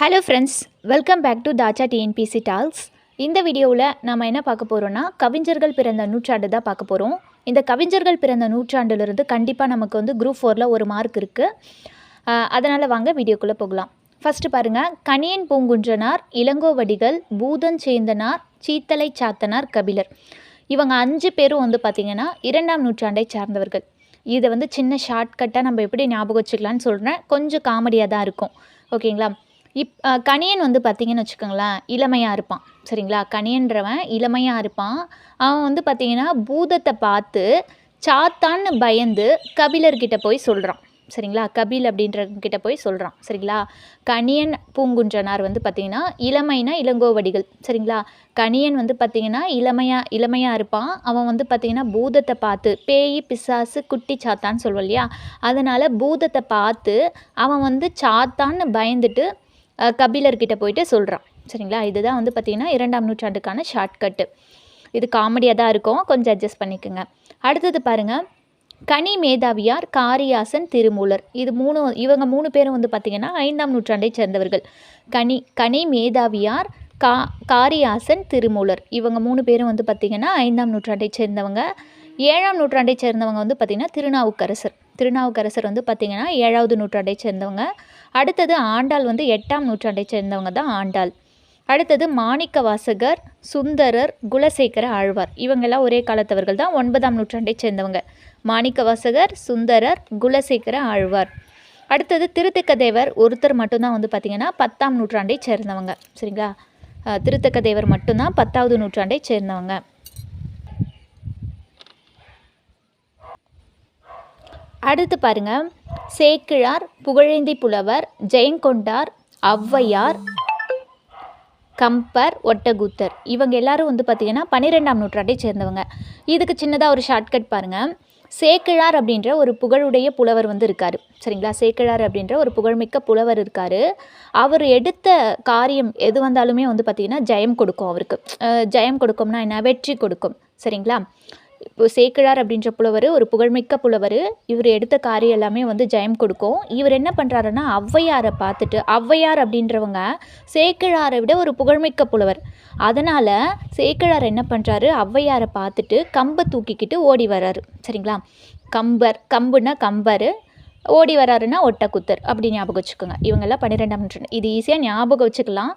Hello friends welcome back to தாச்சா TNPSC talks இந்த வீடியோவில் நம்ம என்ன பார்க்க போகிறோன்னா கவிஞர்கள் பிறந்த நூற்றாண்டு தான் பார்க்க போகிறோம் இந்த கவிஞர்கள் பிறந்த நூற்றாண்டுலேருந்து கண்டிப்பாக நமக்கு வந்து குரூப் ஃபோரில் ஒரு மார்க் இருக்குது அதனால் வாங்க வீடியோக்குள்ளே போகலாம். ஃபஸ்ட்டு பாருங்கள் கணியன் பூங்குன்றனார் இளங்கோவடிகள் பூதன் சேந்தனார் சீத்தலை சாத்தனார் கபிலர். இவங்க அஞ்சு பேரும் வந்து பார்த்திங்கன்னா இரண்டாம் நூற்றாண்டை சார்ந்தவர்கள். இதை வந்து சின்ன ஷார்ட்கட்டாக நம்ம எப்படி ஞாபகம் வச்சுக்கலான்னு சொல்கிறேன் கொஞ்சம் காமெடியாக தான் இருக்கும். ஓகேங்களா? இப் கணியன் வந்து பார்த்திங்கன்னு வச்சுக்கோங்களேன் இளமையாக இருப்பான். சரிங்களா? கணியன்றவன் இளமையாக இருப்பான். அவன் வந்து பார்த்திங்கன்னா பூதத்தை பார்த்து சாத்தான்னு பயந்து கபிலர்கிட்ட போய் சொல்கிறான் சரிங்களா? கபில் அப்படின்றவங்கிட்ட போய் சொல்கிறான் சரிங்களா? கணியன் பூங்குன்றனார் வந்து பார்த்திங்கன்னா இளமைனா இளங்கோவடிகள். சரிங்களா? கணியன் வந்து பார்த்திங்கன்னா இளமையாக இளமையாக இருப்பான். அவன் வந்து பார்த்திங்கன்னா பூதத்தை பார்த்து பேய் பிசாசு குட்டி சாத்தான்னு சொல்லுவோம் இல்லையா? அதனால் பூதத்தை பார்த்து அவன் வந்து சாத்தான்னு பயந்துட்டு கபிலர்கிட்ட போயிட்டு சொல்கிறான் சரிங்களா? இதுதான் வந்து பார்த்திங்கன்னா இரண்டாம் நூற்றாண்டுக்கான ஷார்ட்கட்டு இது காமெடியாக தான் இருக்கும். கொஞ்சம் அட்ஜஸ்ட் பண்ணிக்கோங்க. அடுத்தது பாருங்கள் கனி மேதாவியார் காரியாசன் திருமூலர். இது மூணு இவங்க மூணு பேரும் வந்து பார்த்திங்கன்னா ஐந்தாம் நூற்றாண்டை சேர்ந்தவர்கள். கனி கனி மேதாவியார் கா காரியாசன் திருமூலர். இவங்க மூணு பேரும் வந்து பார்த்திங்கன்னா ஐந்தாம் நூற்றாண்டை சேர்ந்தவங்க. ஏழாம் நூற்றாண்டை சேர்ந்தவங்க வந்து பார்த்திங்கன்னா திருநாவுக்கரசர். திருநாவுக்கரசர் வந்து பார்த்திங்கன்னா ஏழாவது நூற்றாண்டை சேர்ந்தவங்க. அடுத்தது ஆண்டாள் வந்து எட்டாம் நூற்றாண்டை சேர்ந்தவங்க தான் ஆண்டாள். அடுத்தது மாணிக்க வாசகர் சுந்தரர் குலசேகர ஆழ்வார். இவங்கெல்லாம் ஒரே காலத்தவர்கள் தான் ஒன்பதாம் நூற்றாண்டை சேர்ந்தவங்க. மாணிக்க வாசகர் சுந்தரர் குலசேகர ஆழ்வார். அடுத்தது திருத்தக்க தேவர் ஒருத்தர் மட்டும்தான் வந்து பார்த்திங்கன்னா பத்தாம் நூற்றாண்டை சேர்ந்தவங்க. சரிங்களா? அஹ், திருத்தக்க தேவர் மட்டும்தான் பத்தாவது நூற்றாண்டை சேர்ந்தவங்க. அடுத்து பாருங்க. சேக்கிழார் புகழேந்தி புலவர் ஜெயங்கொண்டார் ஔவையார் கம்பர் ஒட்டகுத்தர். இவங்க எல்லாரும் வந்து பார்த்திங்கன்னா பன்னிரெண்டாம் நூற்றாண்டை சேர்ந்தவங்க. இதுக்கு சின்னதாக ஒரு ஷார்ட்கட் பாருங்கள் சேக்கிழார் அப்படின்ற ஒரு புகழுடைய புலவர் வந்து இருக்கார். சரிங்களா? சேக்கிழார் அப்படின்ற ஒரு புகழ்மிக்க புலவர் இருக்கார். அவர் எடுத்த காரியம் எது வந்தாலுமே வந்து பார்த்திங்கன்னா ஜெயம் கொடுக்கும் அவருக்கு. ஜெயம் கொடுக்கும்னா என்ன? வெற்றி கொடுக்கும். சரிங்களா? இப்போ சேக்கிழார் அப்படின்ற புலவர் ஒரு புகழ்மிக்க புலவர் இவர் எடுத்த காரியம் எல்லாமே வந்து ஜெயம் கொடுக்கும். இவர் என்ன பண்ணுறாருன்னா ஔவையாரை பார்த்துட்டு ஔவையார் அப்படின்றவங்க சேக்கிழாரை விட ஒரு புகழ்மிக்க புலவர். அதனால் சேக்கிழார் என்ன பண்ணுறாரு ஔவையாரை பார்த்துட்டு கம்பை தூக்கிக்கிட்டு ஓடி வர்றாரு. சரிங்களா? கம்பர் கம்புன்னா கம்பர் ஓடி வராருன்னா ஒட்டக்குத்தர் அப்படி ஞாபகம் வச்சுக்கோங்க. இவங்கெல்லாம் பன்னிரெண்டாம் நூற்றாண்டு. இது ஈஸியாக ஞாபகம் வச்சுக்கலாம்.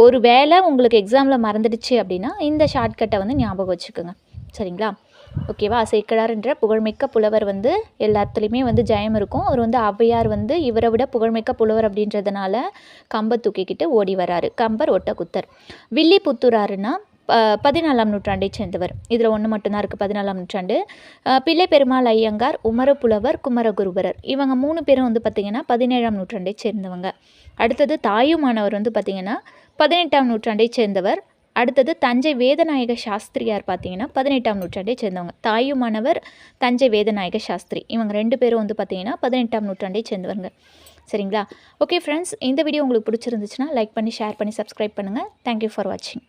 ஒரு வேளை உங்களுக்கு எக்ஸாமில் மறந்துடுச்சு அப்படின்னா இந்த ஷார்ட்கட்டை வந்து ஞாபகம் வச்சுக்கோங்க. சரிங்களா? ஓகேவா சேக்கிழார்ன்ற புகழ்மிக்க புலவர் வந்து எல்லாத்துலேயுமே வந்து ஜெயம் இருக்கும். அவர் வந்து ஔவையார் வந்து இவரை விட புகழ்மிக்க புலவர் அப்படின்றதுனால கம்பை தூக்கிக்கிட்டு ஓடி வராரு. கம்பர் ஒட்டக்குத்தர். வில்லிபுத்தூராருன்னா ப- பதினாலாம் நூற்றாண்டை சேர்ந்தவர். இதில் ஒன்று மட்டும்தான் இருக்குது பதினாலாம் நூற்றாண்டு. பிள்ளை பெருமாள் ஐயங்கார் உமரப்புலவர் குமரகுருபரர். இவங்க மூணு பேரும் வந்து பார்த்திங்கன்னா பதினேழாம் நூற்றாண்டை சேர்ந்தவங்க. அடுத்தது தாயுமானவர் வந்து பார்த்திங்கன்னா பதினெட்டாம் நூற்றாண்டை சேர்ந்தவர். அடுத்தது தஞ்சை வேதநாயக சாஸ்திரியார் பார்த்தீங்கன்னா பதினெட்டாம் நூற்றாண்டை சேர்ந்தவங்க. தாயுமானவர் தஞ்சை வேதநாயக சாஸ்திரி. இவங்க ரெண்டு பேரும் வந்து பார்த்தீங்கன்னா பதினெட்டாம் நூற்றாண்டை சேர்ந்தவங்க. சரிங்களா? ஓகே ஃப்ரெண்ட்ஸ் இந்த வீடியோ உங்களுக்கு பிடிச்சிருந்துச்சுன்னா லைக் பண்ணி ஷேர் பண்ணி சப்ஸ்கிரைப் பண்ணுங்கள் தேங்க்யூ ஃபார் வாட்சிங்